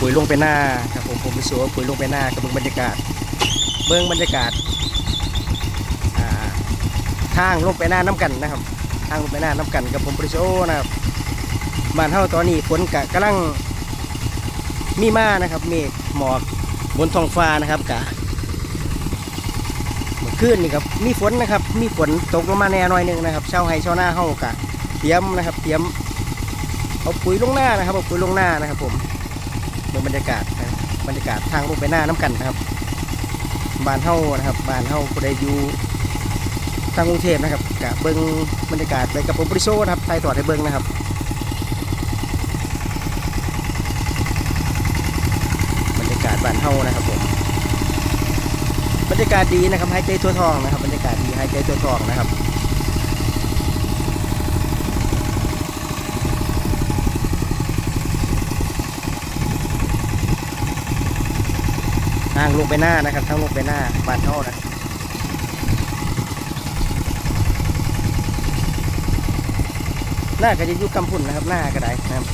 ปุ๋ยลงไปหน้าครับผมผมไปสว่าปุ๋ยลงไปหน้ากับเบิ่งบรรยากาศ เบิ่งบรรยากาศทางลงไปหน้าน้ำกันนะครับ ทางลงไปหน้าน้ำกันกับผมปริโซนะครับบ้านเฮาตอนนี้ฝนกะกำลังมีมานะครับเมฆหมอกบนท้องฟ้านะครับกะเมื่อคืนนี่ครับมีฝนนะครับ มีฝนตกลงมาแน่หน่อยหนึงนะครับชาวไร่ชาวนาเฮากะเตรียมนะครับ เตรียมเอาปุ๋ยลงหน้านะครับเอาปุ๋ยลงหน้านะครับผม เบิ่งบรรยากาศนะบรรยากาศทางลงไปหน้าน้ำกันนะครับบานเฮานะครับบานเฮาผู้ใดอยู่ทางกรุงเทพนะครับกะเบิ้งบรรยากาศไปกับผมบริโซนะครับไทยตอดให้เบิ้งนะครับบรรยากาศบานเฮานะครับผมบรรยากาศดีนะครับหายใจทั่วทองนะครับบรรยากาศดีหายใจทั่วทองนะครับทางลงไปหน้านะครับทางลงไปหน้าบ้านเฮานะหน้าก็จะยุบกำพุ่นนะครับ หน้าก็ได้นะครับ